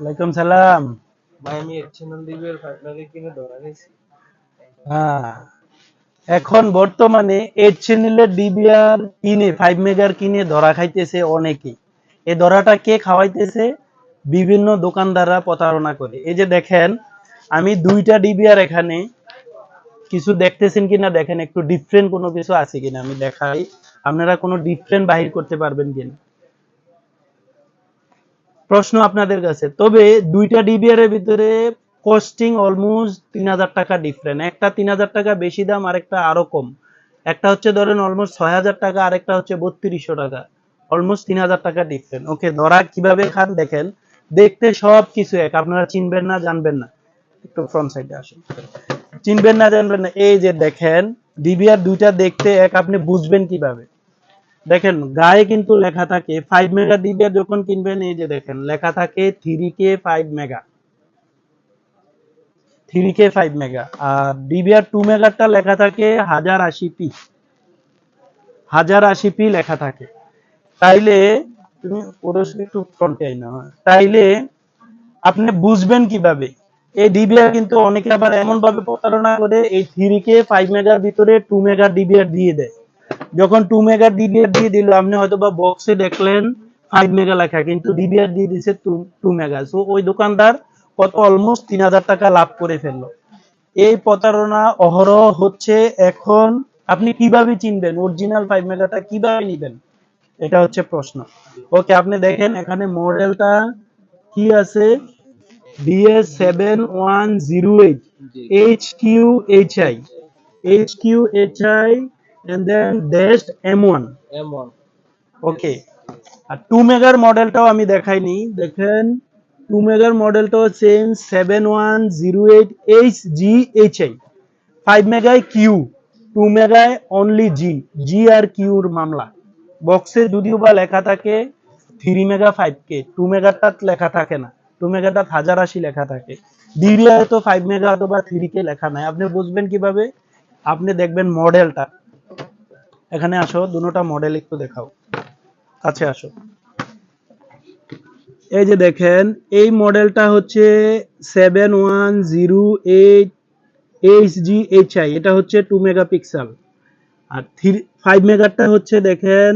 ওয়ালাইকুম সালাম। ভাই আমি এক চ্যানেল দিবের ফাইনালি কিনে ধরা গেছি হ্যাঁ। এখন বর্তমানে এইট চ্যানেলের ডিবিআর কিনে ফাইভ মেগার কিনে ধরা খাইতেছে অনেকেই। এই ধরাটা কে খাওয়াইতেছে? বিভিন্ন দোকানদাররা প্রতারণা করে। এই যে দেখেন আমি দুইটা ডিবিআর এখানে। কিছু দেখতেছেন কিনা দেখেন একটু ডিফারেন্ট কোনো কিছু আছে কিনা আমি দেখাই। আপনারা কোনো ডিফারেন্ট বাহির করতে পারবেন কিনা। প্রশ্ন আপনাদের কাছে। তবে দুইটা ডিবিআর এর ভিতরে কস্টিং অলমোস্ট তিন হাজার টাকা ডিফারেন্ট একটা তিন হাজার টাকা বেশি দাম, আরেকটা আরও কম। একটা হচ্ছে ধরেন অলমোস্ট ছয় হাজার টাকা, আরেকটা হচ্ছে বত্রিশশো টাকা। অলমোস্ট তিন হাজার টাকা ডিফারেন্ট ওকে ধরা কীভাবে খান দেখেন। দেখতে সব কিছু এক। আপনারা চিনবেন না, জানবেন না। একটু ফ্রন্ট সাইডে আসুন। চিনবেন না, জানবেন না। এই যে দেখেন ডিবিআর দুইটা দেখতে এক। আপনি বুঝবেন কীভাবে? দেখেন, গায়ে কিন্তু লেখা থাকে ফাইভ মেগা ডিবিআর যখন কিনবেন, এই যে দেখেন, লেখা থাকে three K five mega three K five mega আর ডিবিআর টু মেগারটা লেখা থাকে হাজার আশি পি। হাজার আশি পি লেখা থাকে। তাইলে, তুমি ওরসকে একটু ফ্রন্টে না তাইলে, আপনি বুঝবেন কীভাবে? এই ডিবিআর কিন্তু অনেকে আবার এমন ভাবে প্রতারণা করে, এই থ্রি কে ফাইভ মেগার ভিতরে টু মেগা ডিবিআর দিয়ে দেয়। যখন টু মেগা ডিবিআর দিয়ে দিল, আপনি হয়তো বা বক্সে দেখলেন ফাইভ মেগা লেখা, কিন্তু ডিবিআর দিয়ে দিছে টু মেগা সো ওই দোকানদার কত অলমোস্ট তিন হাজার টাকা লাভ করে ফেলল। এই প্রতারণা অহরহ হচ্ছে এখন, আপনি কীভাবে চিনবেন? অরিজিনাল ফাইভ মেগাটা কীভাবে নিবেন? এটা হচ্ছে প্রশ্ন। ওকে আপনি দেখেন এখানে মডেলটা কি আছে? BS seven one zero eight H Q H I H Q H I and then dash M1 এমন ওকে আর টু মেগার মডেলটাও আমি দেখাইনি। দেখেন টু মেগার মডেলটাও same seven one zero eight H G H I five মেগায় Q two মেগায় only G G আর কিউর মামলা। বক্সে যদিও বা লেখা থাকে three mega five K two মেগাটা লেখা থাকে না। টু মেগাটা হাজার আশি লেখা থাকে। ডিবিআই তো ফাইভ মেগা অথবা থ্রি কে লেখা নাই। আপনি বুঝবেন কীভাবে? আপনি দেখবেন মডেলটা এখানে আসো, দুটোটা মডেল একটু দেখাও। কাছে আসো। এই যে দেখেন, এই মডেলটা হচ্ছে seven one zero eight H G H I এটা হচ্ছে টু মেগাপিক্সেল আর থ্রি ফাইভ মেগারটা হচ্ছে দেখেন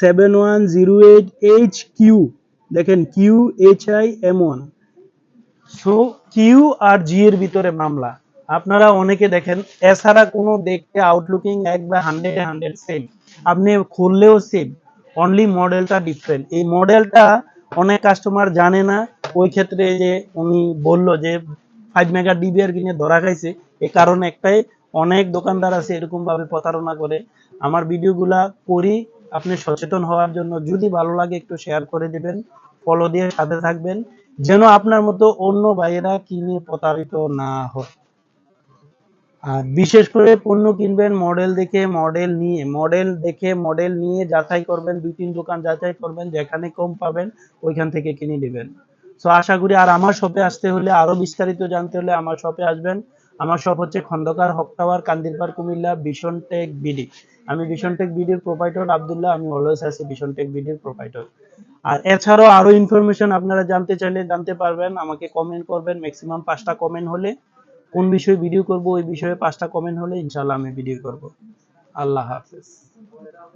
seven one zero eight H Q দেখেন Q H I M one so Q R G এর ভিতরে মামলা। আপনারা অনেকে দেখেন, এছাড়া কোনো দেখতে আউটলুকিং এক বা হান্ড্রেড হান্ড্রেড সেম আপনি খুললেও সেম অনলি মডেলটা ডিফারেন্ট এই মডেলটা অনেক কাস্টমার জানে না, ওই ক্ষেত্রে যে উনি বলল যে ফাইভ মেগা ডিবিআর কিনে ধরা খাইছে এই কারণ একটাই, অনেক দোকানদার আছে এরকম ভাবে প্রতারণা করে। আমার ভিডিওগুলা করি, আপনি সচেতন হওয়ার জন্য যদি ভালো লাগে একটু শেয়ার করে দিবেন ফলো দিয়ে সাথে থাকবেন, যেন আপনার মতো অন্য ভাইয়েরা কিনে প্রতারিত না হয়। আর বিশেষ করে পণ্য কিনবেন মডেল দেখে মডেল নিয়ে মডেল দেখে মডেল নিয়ে যাচাই করবেন, দুই তিন দোকান যাচাই করবেন, যেখানে কম পাবেন, ওইখান থেকে কিনে নেবেন। সো আশা করি আর আমার শপে আসতে হলে, আরও বিস্তারিত জানতে হলে আমার শপে আসবেন। আমার শপ হচ্ছে Khandakar Haque tower, Kandirpar, Cumilla Bhishon tech BD. আমি ভীষণ টেক বিডির প্রোপাইটর আবদুল্লাহ। আমি অলওয়েজ আছি ভীষণ টেক বিডির প্রোপাইটর আর এছাড়াও আরও ইনফরমেশন আপনারা জানতে চাইলে জানতে পারবেন, আমাকে কমেন্ট করবেন ম্যাক্সিমাম পাঁচটা কমেন্ট হলে। কোন বিষয়ে ভিডিও করব, ওই বিষয়ে পাঁচটা কমেন্ট হলে ইনশাল্লাহ আমি ভিডিও করব। আল্লাহ হাফেজ।